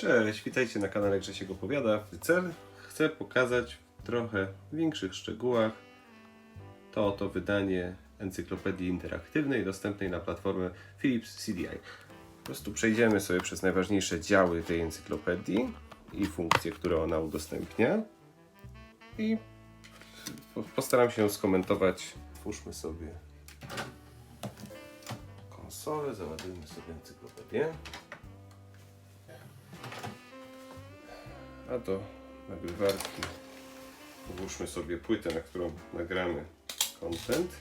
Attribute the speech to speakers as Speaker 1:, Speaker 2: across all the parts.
Speaker 1: Cześć, witajcie na kanale Grzesiek Opowiada. Cel chcę pokazać w trochę większych szczegółach to oto wydanie encyklopedii interaktywnej dostępnej na platformę Philips CDI. Po prostu przejdziemy sobie przez najważniejsze działy tej encyklopedii i funkcje, które ona udostępnia i po- postaram się skomentować. Twórzmy sobie konsolę, załadujmy sobie encyklopedię. A do nagrywarki włóżmy sobie płytę, na którą nagramy content.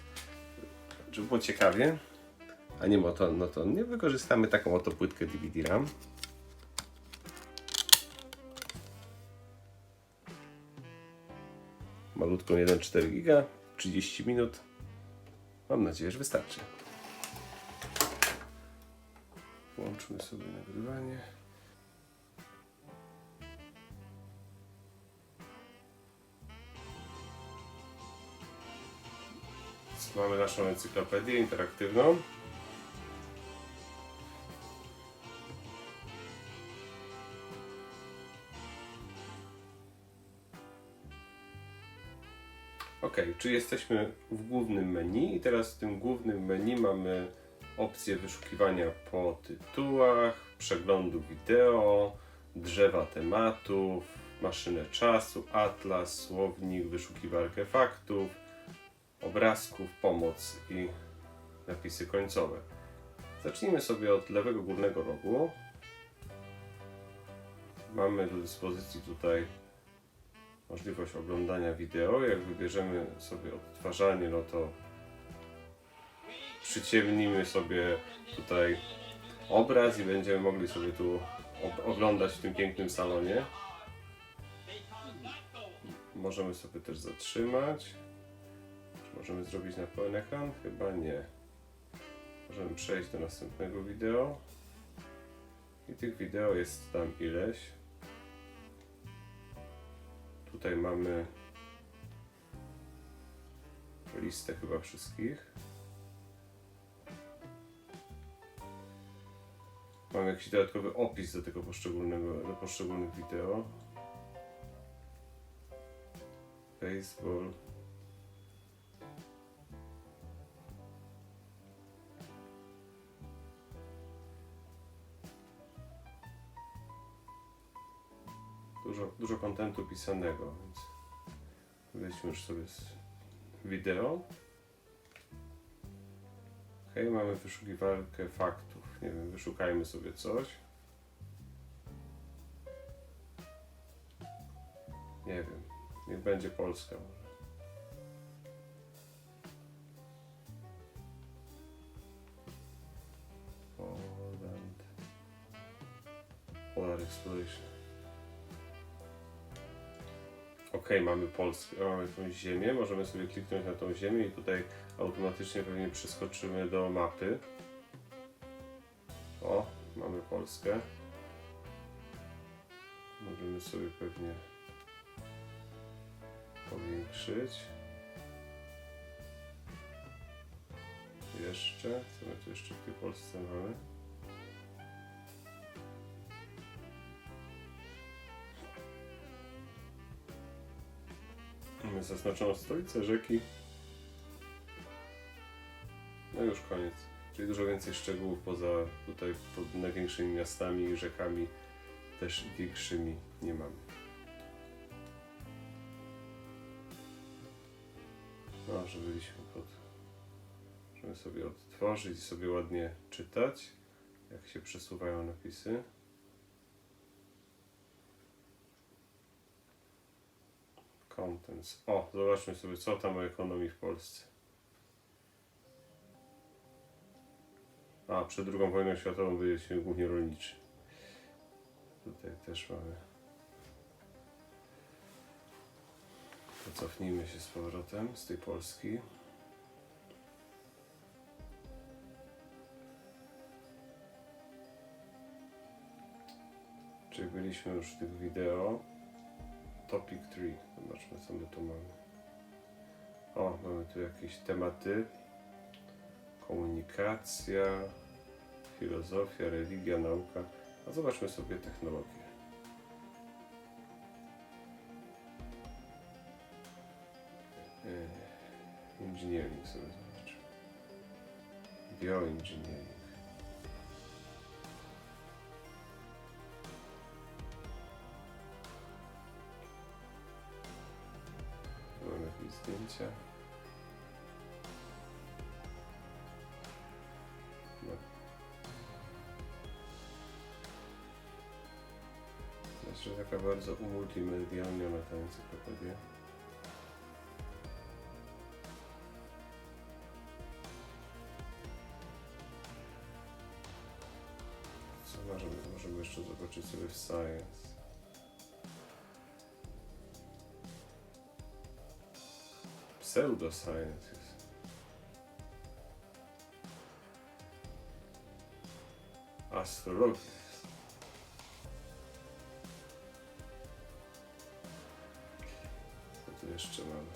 Speaker 1: Żeby było ciekawie, a nie monotonnie, wykorzystamy taką oto płytkę DVD-RAM. Malutką 1,4 giga, 30 minut. Mam nadzieję, że wystarczy. Włączmy sobie nagrywanie. Mamy naszą encyklopedię interaktywną. Ok, czy jesteśmy w głównym menu i teraz w tym głównym menu mamy opcję wyszukiwania po tytułach, przeglądu wideo, drzewa tematów, maszynę czasu, atlas, słownik, wyszukiwarkę faktów, obrazków, pomoc i napisy końcowe. Zacznijmy sobie od lewego górnego rogu. Mamy do dyspozycji tutaj możliwość oglądania wideo. Jak wybierzemy sobie odtwarzanie, no to przyciemnimy sobie tutaj obraz i będziemy mogli sobie tu oglądać w tym pięknym salonie. Możemy sobie też zatrzymać. Możemy zrobić na pełen ekran? Chyba nie. Możemy przejść do następnego wideo. I tych wideo jest tam ileś. Tutaj mamy listę chyba wszystkich. Mamy jakiś dodatkowy opis do tego poszczególnego, do poszczególnych wideo. Baseball. Dużo, dużo kontentu pisanego, więc weźmy już sobie z wideo. Ok, mamy wyszukiwarkę faktów. Nie wiem, wyszukajmy sobie coś. Nie wiem, niech będzie Polska może. Poland. Polar Exploration. Ok, mamy Polskę, mamy tą ziemię, możemy sobie kliknąć na tą ziemię i tutaj automatycznie pewnie przeskoczymy do mapy. O, mamy Polskę. Możemy sobie pewnie powiększyć. Jeszcze, co my tu jeszcze w tej Polsce mamy? Mamy zaznaczoną stolicę rzeki. No już koniec. Czyli dużo więcej szczegółów poza tutaj pod największymi miastami i rzekami też większymi nie mamy. No, że byliśmy pod... Możemy sobie odtworzyć i sobie ładnie czytać, jak się przesuwają napisy. Contents. O, zobaczmy sobie, co tam o ekonomii w Polsce. A, przed II wojną światową byliśmy głównie rolniczy. Tutaj też mamy. To cofnijmy się z powrotem z tej Polski. Czyli byliśmy już w tych wideo. Topic 3. Zobaczmy co my tu mamy. O, mamy tu jakieś tematy. Komunikacja, filozofia, religia, nauka. A zobaczmy sobie technologię. E, engineering sobie zobaczymy. Bioengineering. Zdjęcia. No. Znaczy taka bardzo umultimedialniona ta encyklopedia. Co możemy, możemy jeszcze zobaczyć sobie w Science. Pseudoscience jest. Astrologia jest. Co tu jeszcze mamy?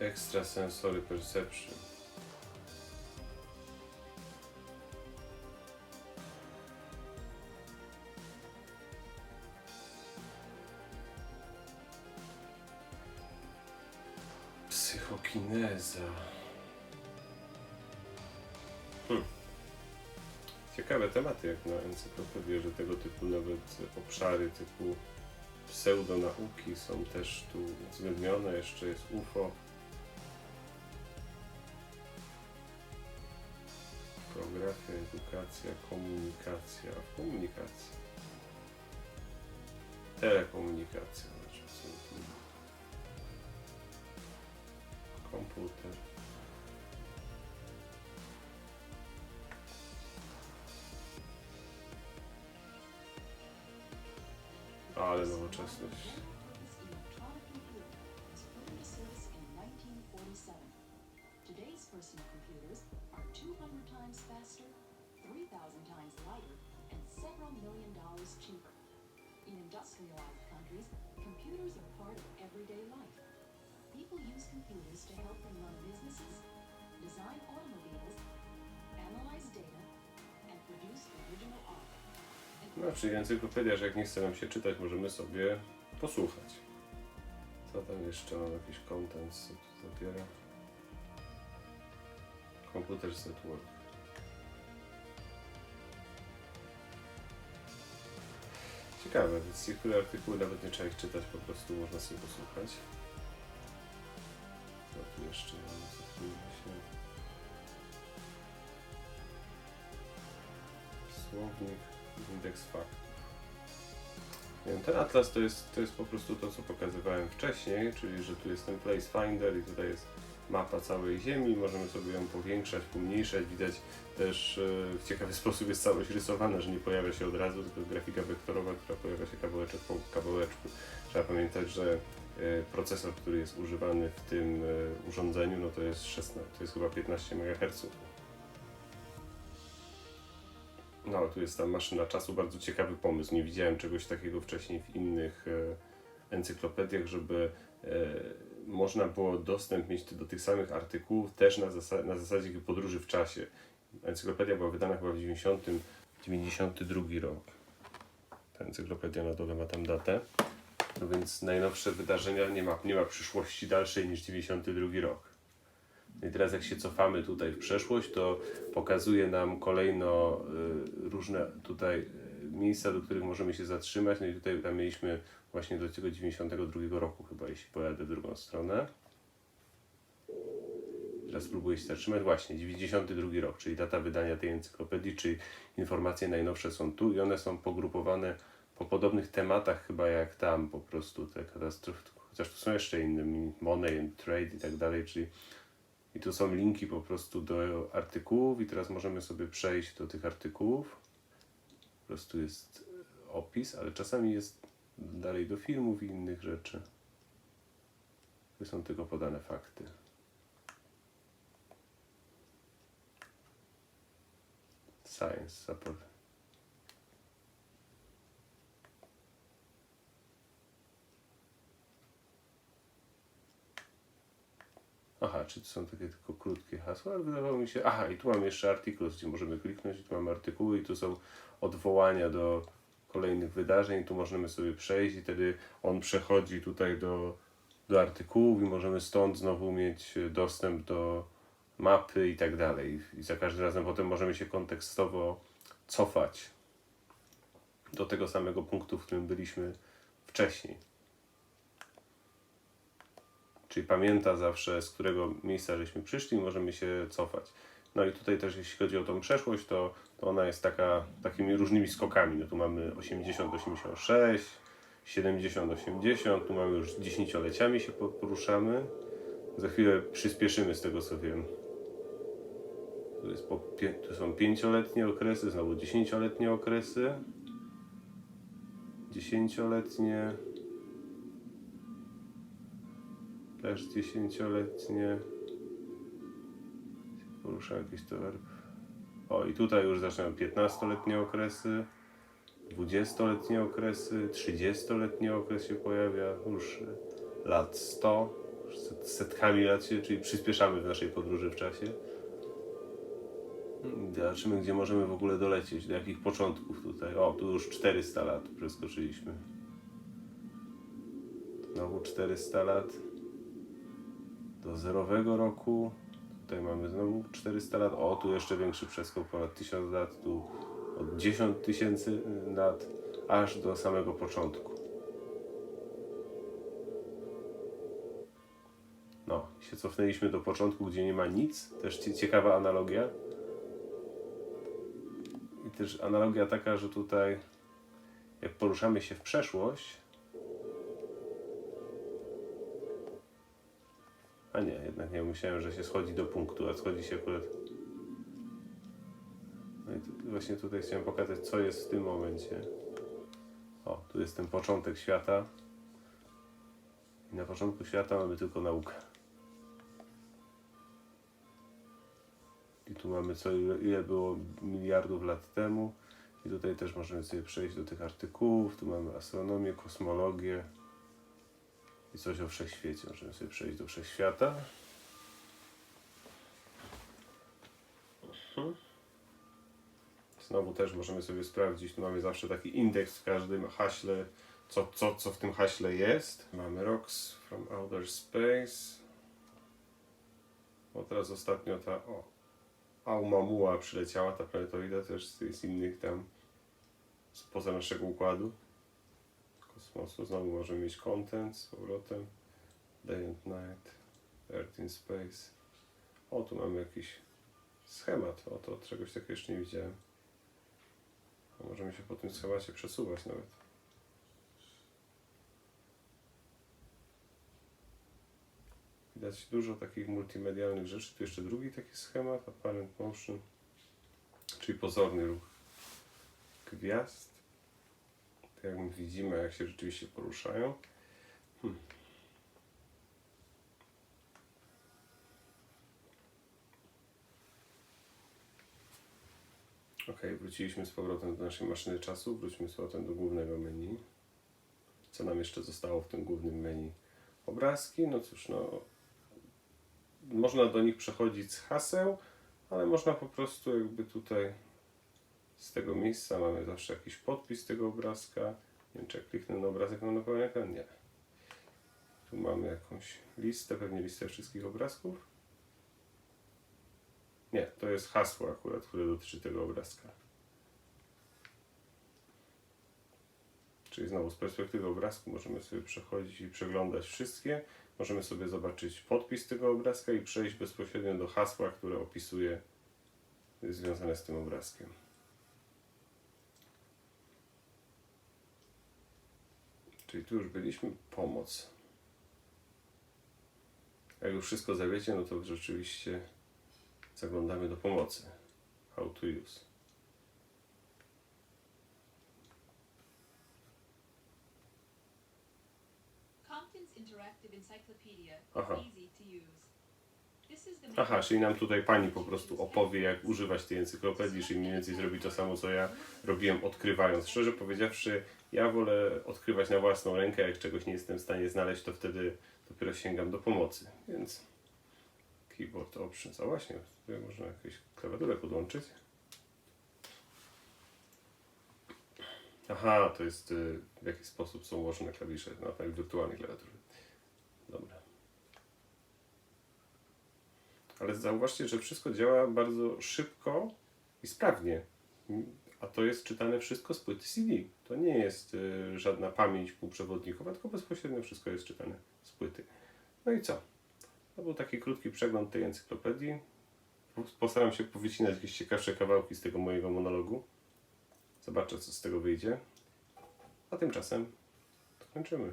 Speaker 1: Extrasensory perception. Psychokineza. Hmm. Ciekawe tematy jak na encyklopedię, że tego typu nawet obszary typu pseudonauki są też tu uwzględnione. Jeszcze jest UFO. Geografia, edukacja, komunikacja. Komunikacja. Telekomunikacja. Komputer. Ale nowoczesność.
Speaker 2: Computers to help them run businesses, design automobiles, analyze data, and produce original art.
Speaker 1: No, czyli encyklopedia, że jak nie chce nam się czytać, możemy sobie posłuchać. Co tam jeszcze mam? Jakiś content, co tu zabiera? Computer Network. Ciekawe, więc niektóre artykuły nawet nie trzeba ich czytać, po prostu można sobie posłuchać. Co tu jeszcze mamy? Cofnijmy się. Słownik, indeks faktów. Nie ten atlas to jest, to jest po prostu to, co pokazywałem wcześniej, czyli że tu jest ten place finder i tutaj jest mapa całej Ziemi, możemy sobie ją powiększać, pomniejszać, widać też e, w ciekawy sposób jest całość rysowana, że nie pojawia się od razu, tylko grafika wektorowa, która pojawia się kawałeczek po kawałeczku. Trzeba pamiętać, że procesor, który jest używany w tym e, urządzeniu, no to jest 16, to jest chyba 15 MHz. No, tu jest ta maszyna czasu, bardzo ciekawy pomysł. Nie widziałem czegoś takiego wcześniej w innych e, encyklopediach, żeby e, można było dostęp mieć do tych samych artykułów też na, zasa- na zasadzie podróży w czasie. Encyklopedia była wydana chyba w 90, 92 rok. Ta encyklopedia na dole ma tam datę. No więc najnowsze wydarzenia nie ma, nie ma przyszłości dalszej niż 92 rok. I teraz jak się cofamy tutaj w przeszłość, to pokazuje nam kolejno y, różne tutaj y, miejsca, do których możemy się zatrzymać. No i tutaj tam mieliśmy właśnie do tego 92 roku chyba, jeśli pojadę w drugą stronę. Teraz spróbuję się zatrzymać. Właśnie, 92 rok, czyli data wydania tej encyklopedii, czyli informacje najnowsze są tu i one są pogrupowane po podobnych tematach chyba jak tam, po prostu te katastrofy, chociaż tu są jeszcze inne, money and trade i tak dalej, czyli i tu są linki po prostu do artykułów i teraz możemy sobie przejść do tych artykułów. Po prostu jest opis, ale czasami jest dalej do filmów i innych rzeczy. Tu są tylko podane fakty. Science support. Aha, czy to są takie tylko krótkie hasła, ale wydawało mi się. Aha, i tu mam jeszcze artykuł, gdzie możemy kliknąć, i tu mamy artykuły, i tu są odwołania do kolejnych wydarzeń. Tu możemy sobie przejść i wtedy on przechodzi tutaj do, do artykułów i możemy stąd znowu mieć dostęp do mapy i tak dalej. I za każdym razem potem możemy się kontekstowo cofać do tego samego punktu, w którym byliśmy wcześniej. Czyli pamięta zawsze, z którego miejsca żeśmy przyszli, możemy się cofać. No i tutaj też, jeśli chodzi o tą przeszłość, to, to ona jest taka, takimi różnymi skokami. No tu mamy 80-86, 70-80, tu mamy już dziesięcioleciami się po- poruszamy. Za chwilę przyspieszymy z tego, co wiem. Tu, jest po, tu są pięcioletnie okresy, znowu dziesięcioletnie okresy. Dziesięcioletnie. Też dziesięcioletnie. Porusza jakiś towar. O, i tutaj już zaczynają 15-letnie okresy, 20-letnie okresy, 30-letni okres się pojawia, już lat 100, już set- setkami lat się, czyli przyspieszamy w naszej podróży w czasie. I Zobaczymy, gdzie możemy w ogóle dolecieć, do jakich początków tutaj. O, tu już 400 lat przeskoczyliśmy. Znowu 400 lat do zerowego roku. Tutaj mamy znowu 400 lat. O, tu jeszcze większy przeskok, ponad 1000 lat. Tu od 10 tysięcy lat aż do samego początku. No, się cofnęliśmy do początku, gdzie nie ma nic. Też cie- ciekawa analogia. I też analogia taka, że tutaj jak poruszamy się w przeszłość, A nie, jednak nie, myślałem, że się schodzi do punktu, a schodzi się akurat... No i tu, właśnie tutaj chciałem pokazać, co jest w tym momencie. O, tu jest ten początek świata. I na początku świata mamy tylko naukę. I tu mamy co ile, ile było miliardów lat temu. I tutaj też możemy sobie przejść do tych artykułów. Tu mamy astronomię, kosmologię i coś o wszechświecie. Możemy sobie przejść do wszechświata. Mhm. Znowu też możemy sobie sprawdzić. Tu mamy zawsze taki indeks w każdym haśle, co, co, co w tym haśle jest. Mamy Rocks from Outer Space. O, teraz ostatnio ta o, Aumamua przyleciała, ta planetoida też z, z innych tam spoza naszego układu kosmosu. Znowu możemy mieć content z powrotem. Day and night. Earth in space. O, tu mamy jakiś schemat. O, to czegoś takiego jeszcze nie widziałem. A możemy się po tym schemacie przesuwać nawet. Widać dużo takich multimedialnych rzeczy. Tu jeszcze drugi taki schemat. Apparent motion. Czyli pozorny ruch gwiazd. Tak jak my widzimy, jak się rzeczywiście poruszają. Hmm. Ok, wróciliśmy z powrotem do naszej maszyny czasu. Wróćmy z powrotem do głównego menu. Co nam jeszcze zostało w tym głównym menu? Obrazki, no cóż, no. Można do nich przechodzić z haseł, ale można po prostu jakby tutaj z tego miejsca mamy zawsze jakiś podpis tego obrazka. Nie wiem, czy jak kliknę na obrazek, mam pełen ekran? Nie. Tu mamy jakąś listę, pewnie listę wszystkich obrazków. Nie, to jest hasło akurat, które dotyczy tego obrazka. Czyli znowu z perspektywy obrazku możemy sobie przechodzić i przeglądać wszystkie. Możemy sobie zobaczyć podpis tego obrazka i przejść bezpośrednio do hasła, które opisuje związane z tym obrazkiem. Czyli tu już byliśmy, pomoc. Jak już wszystko zawiecie, no to rzeczywiście zaglądamy do pomocy. How to use. Aha. Aha, czyli nam tutaj pani po prostu opowie, jak używać tej encyklopedii, czyli mniej więcej zrobi to samo, co ja robiłem odkrywając. Szczerze powiedziawszy, ja wolę odkrywać na własną rękę, jak czegoś nie jestem w stanie znaleźć, to wtedy dopiero sięgam do pomocy. Więc keyboard options, a właśnie, tutaj można jakąś klawiaturę podłączyć. Aha, to jest y, w jaki sposób są ułożone klawisze na tej wirtualnej klawiaturze. Dobra. Ale zauważcie, że wszystko działa bardzo szybko i sprawnie. A to jest czytane wszystko z płyty CD. To nie jest y, żadna pamięć półprzewodnikowa, tylko bezpośrednio wszystko jest czytane z płyty. No i co? To był taki krótki przegląd tej encyklopedii. Postaram się powycinać jakieś ciekawsze kawałki z tego mojego monologu. Zobaczę, co z tego wyjdzie. A tymczasem kończymy.